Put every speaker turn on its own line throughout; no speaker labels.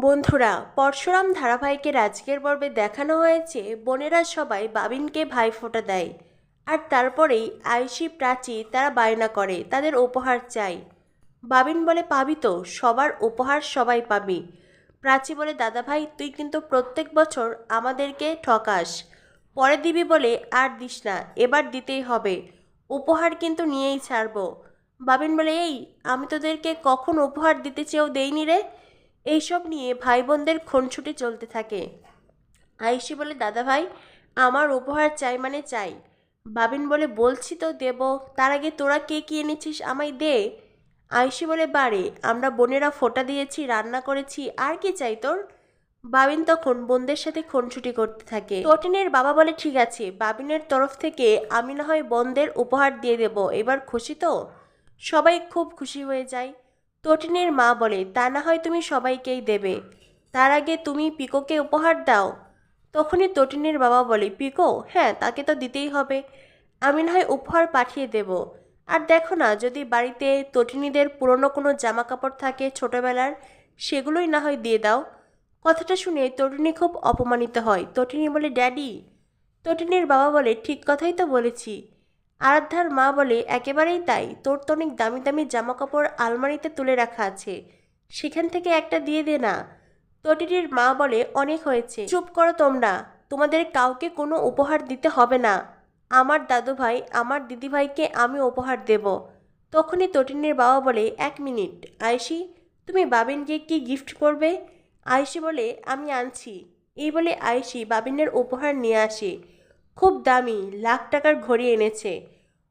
বন্ধুরা, পরশুরাম ধারাবাহিকের আজকের পর্বে দেখানো হয়েছে বোনেরা সবাই বাবিনকে ভাইফোঁটা দেয় আর তারপরেই আয়ুষি প্রাচী তারা বায়না করে, তাদের উপহার চাই বাবিন বলে, পাবি তো, সবার উপহার সবাই পাবি। প্রাচী বলে, দাদাভাই, তুই কিন্তু প্রত্যেক বছর আমাদেরকে ঠকাস। পরে দিবি বলে, আর দিস না, এবার দিতেই হবে। উপহার কিন্তু নিয়েই ছাড়বো। বাবিন বলে, এই, আমি তোদেরকে কখন উপহার দিতে চেয়েও দেইনি রে? এইসব নিয়ে ভাই বোনদের খুনছুটি চলতে থাকে। আয়ুষি বলে, দাদা ভাই, আমার উপহার চাই মানে চাই। বাবিন বলে, বলছি তো দেব। তার আগে তোরা কে কি এনেছিস আমায় দে। আয়ুষি বলে বাড়ে আমরা বোনেরা ফোঁটা দিয়েছি, রান্না করেছি, আর কি চাই তোর? বাবিন তখন বোনদের সাথে খুনছুটি করতে থাকে। টোটিনের বাবা বলে, ঠিক আছে, বাবিনের তরফ থেকে আমি না হয় বোনদের উপহার দিয়ে দেব। এবার খুশি তো? সবাই খুব খুশি হয়ে যায়। তটিনের মা বলে, তা না হয় তুমি সবাইকেই দেবে। তার আগে তুমি পিকোকে উপহার দাও। তখনই তটিনের বাবা বলে, পিকো হ্যাঁ তাকে তো দিতেই হবে। আমি না হয় উপহার পাঠিয়ে দেব। আর দেখো না, যদি বাড়িতে তটিনীদের পুরনো কোনো জামা কাপড় থাকে ছোটবেলার, সেগুলোই না হয় দিয়ে দাও। কথাটা শুনে তটিনী খুব অপমানিত হয়। তটিনী বলে, ড্যাডি। তটিনীর বাবা বলে, ঠিক কথাই তো বলেছি। আরাধ্যার মা বলে, একেবারেই তাই। তোর তো অনেক দামি দামি জামা কাপড় আলমারিতে তুলে রাখা আছে। সেখান থেকে একটা দিয়ে দে না। তটিটির মা বলে, অনেক হয়েছে। চুপ করো তোমরা। তোমাদের কাউকে কোনো উপহার দিতে হবে না। আমার দাদু ভাই আমার দিদিভাইকে আমি উপহার দেব। তখনই তটিনীর বাবা বলে, এক মিনিট। আয়সি তুমি বাবিনকে কি গিফট করবে? আয়সি বলে, আমি আনছি। এই বলে আয়সি বাবিনের উপহার নিয়ে আসে। খুব দামি, লাখ টাকার ঘড়ি এনেছে।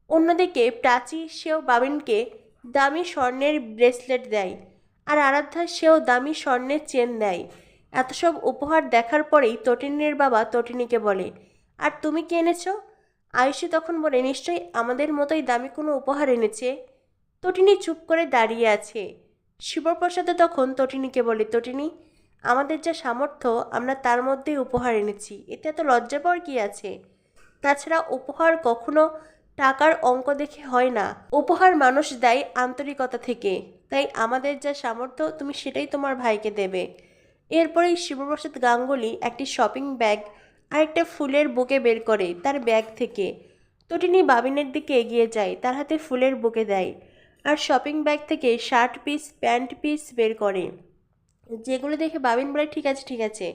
অন্যদিকে প্রাচী সেও বাবিনকে দামি স্বর্ণের ব্রেসলেট দেয় আর আরাধ্যা সেও দামি স্বর্ণের চেন দেয়। এত সব উপহার দেখার পরেই তটিনীর বাবা তটিনীকে বলে, আর তুমি কি এনেছো? আয়ুষী তখন বলে, নিশ্চয়ই আমাদের মতোই দামি কোনো উপহার এনেছে। তটিনী চুপ করে দাঁড়িয়ে আছে। শিবপ্রসাদে তখন তটিনীকে বলে, তটিনী, আমাদের যা সামর্থ্য, আমরা তার মধ্যেই উপহার এনেছি। এতে এত লজ্জা পাওয়ার কি আছে? তাছাড়া উপহার কখনো টাকার অঙ্ক দেখে হয় না। উপহার মানুষ দেয় আন্তরিকতা থেকে। তাই আমাদের যা সামর্থ্য, তুমি সেটাই তোমার ভাইকে দেবে। এরপরেই শিবপ্রসাদ গাঙ্গুলি একটি শপিং ব্যাগ আর একটা ফুলের বুকে বের করে তার ব্যাগ থেকে। তটিনী বাবিনের দিকে এগিয়ে যায়, তার হাতে ফুলের বুকে দেয় আর শপিং ব্যাগ থেকে শার্ট পিস প্যান্ট পিস বের করে। যেগুলো দেখে বাবিন বলে, ঠিক আছে ঠিক আছে।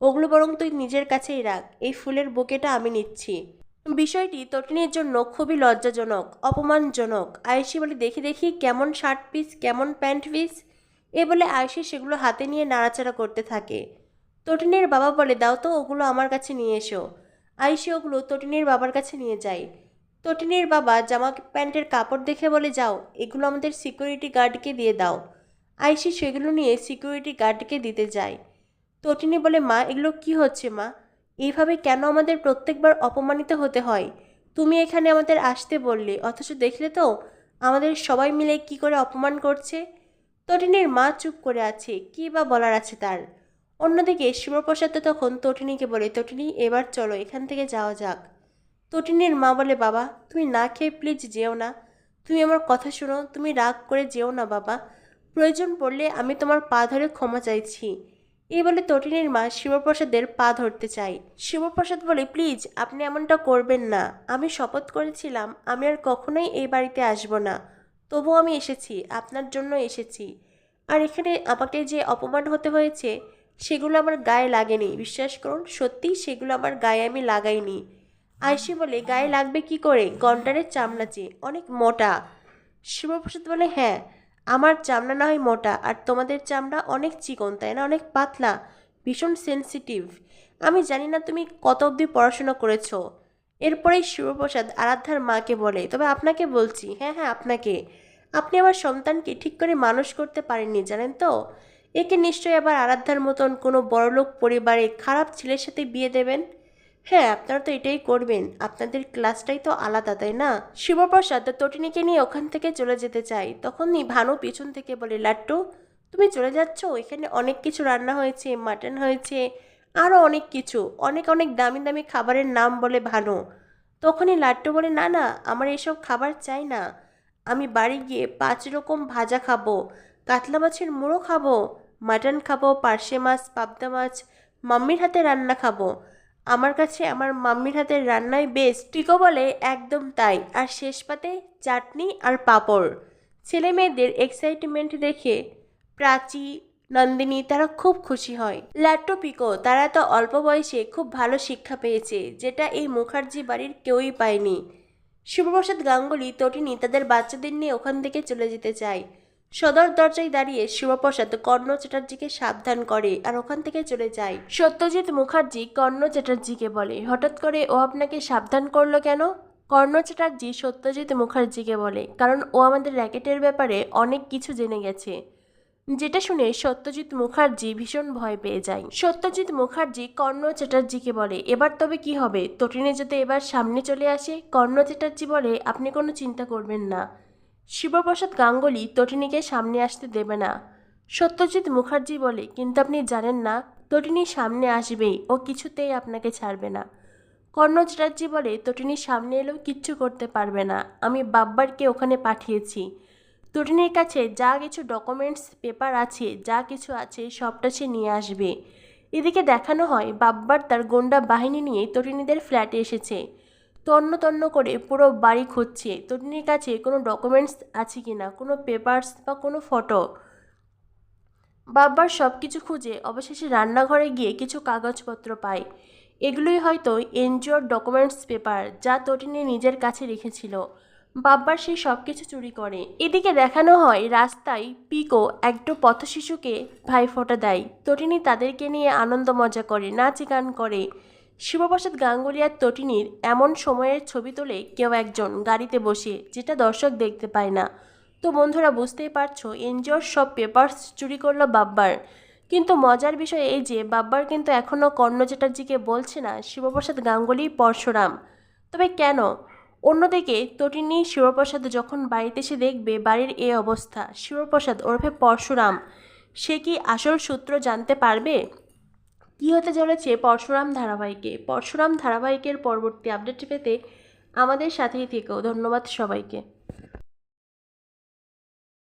ওগুলো বরং তুই নিজের কাছেই রাখ। এই ফুলের বুকেটা আমি নিচ্ছি। বিষয়টি তটিনীর জন্য খুবই লজ্জাজনক, অপমানজনক। আয়েশি বলে, দেখি দেখি, কেমন শার্ট পিস কেমন প্যান্ট পিস এ বলে আয়েশি সেগুলো হাতে নিয়ে নাড়াচাড়া করতে থাকে। তটিনীর বাবা বলে, দাও তো, ওগুলো আমার কাছে নিয়ে এসো। আয়েশি ওগুলো তটিনীর বাবার কাছে নিয়ে যায়। তটিনীর বাবা জামা প্যান্টের কাপড় দেখে বলে, যাও, এগুলো আমাদের সিকিউরিটি গার্ডকে দিয়ে দাও। আয়েশি সেগুলো নিয়ে সিকিউরিটি গার্ডকে দিতে যায়। তটিনী বলে, মা, এগুলো কি হচ্ছে, মা? এইভাবে কেন আমাদের প্রত্যেকবার অপমানিত হতে হয়? তুমি এখানে আমাদের আসতে বললে, অথচ দেখলে তো আমাদের সবাই মিলে কি করে অপমান করছে? তটিনীর মা চুপ করে আছে, কী বা বলার আছে তার? অন্যদিকে শিবপ্রসাদ তখন তটিনীকে বলে, তটিনী, এবার চলো, এখান থেকে যাওয়া যাক। তটিনীর মা বলে, বাবা, তুমি না খেয়ে প্লিজ যেও না। তুমি আমার কথা শোনো, তুমি রাগ করে যেও না, বাবা। প্রয়োজন পড়লে আমি তোমার পা ধরে ক্ষমা চাইছি। এই বলে তটিনীর মা শিবপ্রসাদের পা ধরতে চাই শিবপ্রসাদ বলে, প্লিজ, আপনি এমনটা করবেন না। আমি শপথ করেছিলাম, আমি আর কখনোই এই বাড়িতে আসব না। তবু আমি এসেছি, আপনার জন্য এসেছি। আর এখানে আমাকে যে অপমান হতে হয়েছে, সেগুলো আমার গায়ে লাগেনি। বিশ্বাস করুন, সত্যিই সেগুলো আমার গায়ে আমি লাগাইনি। আয়সি বলে, গায়ে লাগবে কি করে? গন্ডারের চামড়া চেয়ে অনেক মোটা। শিবপ্রসাদ বলে হ্যাঁ আমার চামড়া না হয় মোটা, আর তোমাদের চামড়া অনেক চিকন, তাই না? অনেক পাতলা, ভীষণ সেন্সিটিভ আমি জানি না তুমি কত অবধি পড়াশোনা করেছ। এরপরেই শিবপ্রসাদ আরাধ্যার মাকে বলে, তবে আপনাকে বলছি হ্যাঁ হ্যাঁ আপনাকে। আপনি আমার সন্তানকে ঠিক করে মানুষ করতে পারেননি, জানেন তো? একে নিশ্চয়ই আবার আরাধ্যার মতন কোনো বড়লোক পরিবারে খারাপ ছেলের সাথে বিয়ে দেবেন? হ্যাঁ আপনারা তো এটাই করবেন। আপনাদের ক্লাসটাই তো আলাদা, তাই না? শিবপ্রসাদ, তটিনীকে নিয়ে ওখান থেকে চলে যেতে চাই। তখনই ভানু পিছন থেকে বলে, লাট্টু, তুমি চলে যাচ্ছ? এখানে অনেক কিছু রান্না হয়েছে, মাটন হয়েছে আরও অনেক কিছু। অনেক অনেক দামি দামি খাবারের নাম বলে ভানু। তখনই লাট্টু বলে, না না, আমার এসব খাবার চাই না। আমি বাড়ি গিয়ে পাঁচ রকম ভাজা খাব, কাতলা মাছের মুড়ো খাব, মাটন খাব, পার্শে মাছ, পাবদা মাছ, মাম্মির হাতে রান্না খাব। আমার কাছে আমার মাম্মির হাতের রান্নাই বেস্ট টিকো বলে একদম তাই। আর শেষ পাতে চাটনি আর পাঁপড়। ছেলে মেয়েদের এক্সাইটমেন্ট দেখে প্রাচী, নন্দিনী তারা খুব খুশি হয়। ল্যাটো পিকো, তারা তো অল্প বয়সে খুব ভালো শিক্ষা পেয়েছে, যেটা এই মুখার্জি বাড়ির কেউই পায়নি। শিবপ্রসাদ গাঙ্গুলি, তটিনী তাদের বাচ্চাদের নিয়ে ওখান থেকে চলে যেতে চায়। সদর দরজায় দাঁড়িয়ে শিবপ্রসাদ কর্ণ চ্যাটার্জিকে সাবধান করে আর ওখান থেকে চলে যায়। সত্যজিৎ মুখার্জি কর্ণ চ্যাটার্জিকে বলে, হঠাৎ করে ও আপনাকে সাবধান করল কেন? কর্ণ চ্যাটার্জি সত্যজিৎ মুখার্জিকে বলে, কারণ ও আমাদের র্যাকেটের ব্যাপারে অনেক কিছু জেনে গেছে। যেটা শুনে সত্যজিৎ মুখার্জি ভীষণ ভয় পেয়ে যায়। সত্যজিৎ মুখার্জি কর্ণ চ্যাটার্জিকে বলে, এবার তবে কি হবে? তটিনে যদি এবার সামনে চলে আসে? কর্ণ চ্যাটার্জি বলে, আপনি কোনো চিন্তা করবেন না। শিবপ্রসাদ গাঙ্গুলি তটিনীকে সামনে আসতে দেবে না। সত্যজিৎ মুখার্জি বলে, কিন্তু আপনি জানেন না, তটিনী সামনে আসবেই, ও কিছুতেই আপনাকে ছাড়বে না। কর্ণ বলে তটিনী সামনে এলেও কিচ্ছু করতে পারবে না, আমি বাব্বারকে ওখানে পাঠিয়েছি। তটিনীর কাছে যা কিছু ডকুমেন্টস, পেপার আছে, যা কিছু আছে, সবটা সে নিয়ে আসবে। এদিকে দেখানো হয়, বাব্বার তার গোন্ডা বাহিনী নিয়ে তটিনীদের ফ্ল্যাটে এসেছে। তন্ন তন্ন করে পুরো বাড়ি খুঁজছে। তটিনীর কাছে কোনো ডকুমেন্টস আছে কি না কোনো পেপার্স বা কোনো ফটো বাব্বার সব কিছু খুঁজে অবশেষে রান্নাঘরে গিয়ে কিছু কাগজপত্র পায়। এগুলোই হয়তো এনজিওর ডকুমেন্টস পেপার যা তটিনী নিজের কাছে রেখেছিল। বাব্বার সেই সব কিছু চুরি করে। এদিকে দেখানো হয় রাস্তায় পিকো একটু পথশিশুকে ভাইফোঁটা দেয়। তটিনী তাদেরকে নিয়ে আনন্দ মজা করে নাচ গান করে। শিবপ্রসাদ গাঙ্গুলি আর তটিনীর এমন সময়ের ছবি তোলে কেউ একজন গাড়িতে বসে, যেটা দর্শক দেখতে পায় না। তো বন্ধুরা, বুঝতেই পারছ, এনজিওর সব পেপার্স চুরি করল বাব্বার। কিন্তু মজার বিষয় এই যে, বাব্বার কিন্তু এখনও কর্ণ চ্যাটার্জিকে বলছে না শিবপ্রসাদ গাঙ্গুলি পরশুরাম। তবে কেন? অন্যদিকে, তটিনী শিবপ্রসাদ যখন বাড়িতে এসে দেখবে বাড়ির এই অবস্থা, শিবপ্রসাদ ওরফে পরশুরাম, সে কি আসল সূত্র জানতে পারবে? কী হতে চলেছে পরশুরাম ধারাবাহিকে? পরশুরাম ধারাবাহিকের পরবর্তী আপডেট পেতে আমাদের সাথেই থেকেও। ধন্যবাদ সবাইকে।